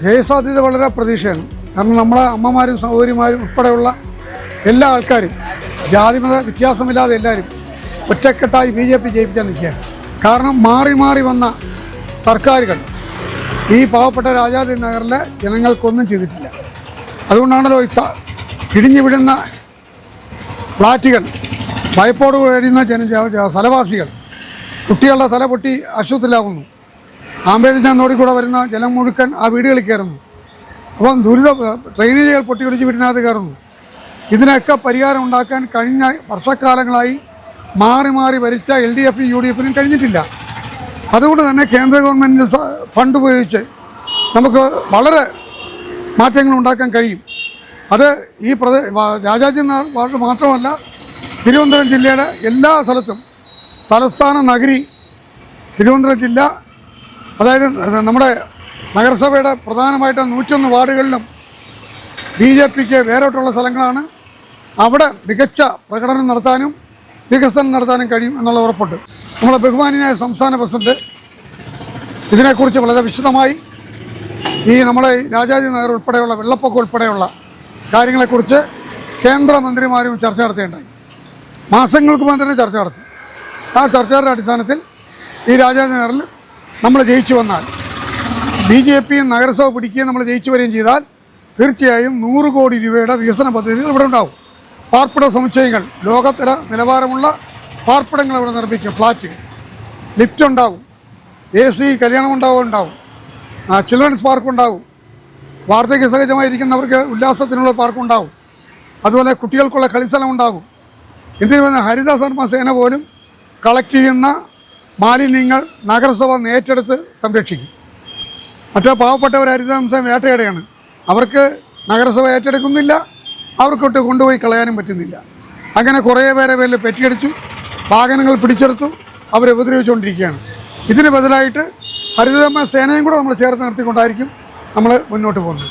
ജയസാധ്യത വളരെ പ്രതീക്ഷയാണ്. കാരണം നമ്മളെ അമ്മമാരും സഹോദരിമാരും ഉൾപ്പെടെയുള്ള എല്ലാ ആൾക്കാരും ജാതിമത വ്യത്യാസമില്ലാതെ എല്ലാവരും ഒറ്റക്കെട്ടായി ബി ജെ പി ജയിപ്പിക്കാൻ നിൽക്കുകയാണ്. കാരണം മാറി മാറി വന്ന സർക്കാരുകൾ ഈ പാവപ്പെട്ട രാജാജി നഗറിലെ ജനങ്ങൾക്കൊന്നും ചെയ്തിട്ടില്ല. അതുകൊണ്ടാണല്ലോ ഇത്ത പിടിഞ്ഞു വിടുന്ന ഫ്ലാറ്റുകൾ ഭയപ്പോട് കഴിയുന്ന ജന സ്ഥലവാസികൾ കുട്ടികളുടെ തല പൊട്ടി ആശുപത്രിയിലാകുന്നു ആമ്പേഴ്സ് നോടി കൂടെ വരുന്ന ജലം മുഴുക്കൻ ആ വീടുകളിൽ കയറുന്നു അപ്പം ദുരിത ട്രെയിനുകൾ പൊട്ടിയൊലിച്ച് വീടിനകത്ത് കയറുന്നു. ഇതിനൊക്കെ പരിഹാരം ഉണ്ടാക്കാൻ കഴിഞ്ഞ വർഷക്കാലങ്ങളായി മാറി മാറി ഭരിച്ച എൽ ഡി എഫിനും യു ഡി എഫിനും കഴിഞ്ഞിട്ടില്ല. അതുകൊണ്ട് തന്നെ കേന്ദ്ര ഗവൺമെന്റ് ഫണ്ട് ഉപയോഗിച്ച് നമുക്ക് വളരെ മാറ്റങ്ങൾ ഉണ്ടാക്കാൻ കഴിയും. അത് ഈ പ്രദേ രാജാജി വാർഡ് മാത്രമല്ല തിരുവനന്തപുരം ജില്ലയുടെ എല്ലാ സ്ഥലത്തും തലസ്ഥാന നഗരി തിരുവനന്തപുരം ജില്ല അതായത് നമ്മുടെ നഗരസഭയുടെ പ്രധാനമായിട്ടും നൂറ്റൊന്ന് വാർഡുകളിലും ബി ജെ പിക്ക് വേരോട്ടുള്ള സ്ഥലങ്ങളാണ്. അവിടെ മികച്ച പ്രകടനം നടത്താനും വികസനം നടത്താനും കഴിയും എന്നുള്ള ഉറപ്പുണ്ട്. നമ്മളെ ബഹുമാനിയായ സംസ്ഥാന പ്രസിഡന്റ് ഇതിനെക്കുറിച്ച് വളരെ വിശദമായി ഈ നമ്മുടെ രാജാജി നഗർ ഉൾപ്പെടെയുള്ള വെള്ളപ്പൊക്കം ഉൾപ്പെടെയുള്ള കാര്യങ്ങളെക്കുറിച്ച് കേന്ദ്രമന്ത്രിമാരും ചർച്ച നടത്തിയിട്ടുണ്ടായി മാസങ്ങൾക്ക് മുമ്പ് തന്നെ ചർച്ച നടത്തി. ആ ചർച്ചയുടെ അടിസ്ഥാനത്തിൽ ഈ രാജാജി നഗറിൽ നമ്മൾ ജയിച്ചു വന്നാൽ. ബി ജെ പിയും നഗരസഭ പിടിക്കുകയും നമ്മൾ ജയിച്ചു വരികയും ചെയ്താൽ തീർച്ചയായും നൂറ് കോടി രൂപയുടെ വികസന പദ്ധതികൾ ഇവിടെ ഉണ്ടാവും. പാർപ്പിട സമുച്ചയങ്ങൾ ലോകതല നിലവാരമുള്ള പാർപ്പിടങ്ങൾ അവിടെ നിർമ്മിക്കും ഫ്ലാറ്റ്. ലിഫ്റ്റ് ഉണ്ടാവും. എ സി കല്യാണം ഉണ്ടാവും. ഉണ്ടാവും ചിൽഡ്രൻസ് പാർക്ക് ഉണ്ടാവും. വാർദ്ധക്യ സഹജമായിരിക്കുന്നവർക്ക് ഉല്ലാസത്തിനുള്ള പാർക്ക് ഉണ്ടാവും. അതുപോലെ കുട്ടികൾക്കുള്ള കളിസ്ഥലം ഉണ്ടാകും. എന്തിനു ഹരിത സേന പോലും കളക്ട് ചെയ്യുന്ന മാലിന്യങ്ങൾ നഗരസഭ ഏറ്റെടുത്ത് സംരക്ഷിക്കും. മറ്റേ പാവപ്പെട്ടവർ ഹരിതാംശം വേട്ടയടയാണ്. അവർക്ക് നഗരസഭ ഏറ്റെടുക്കുന്നില്ല അവർക്കൊട്ട് കൊണ്ടുപോയി കളയാനും പറ്റുന്നില്ല. അങ്ങനെ കുറേ പേരെ പേരിൽ പെറ്റിയടിച്ചു വാഹനങ്ങൾ പിടിച്ചെടുത്തു അവരെ ഉപദ്രവിച്ചുകൊണ്ടിരിക്കുകയാണ്. ഇതിന് ബദലായിട്ട് ഹരിതകർമ്മ സേനയും കൂടെ നമ്മൾ ചേർത്ത് നിർത്തിക്കൊണ്ടായിരിക്കും നമ്മൾ മുന്നോട്ട് പോകുന്നത്.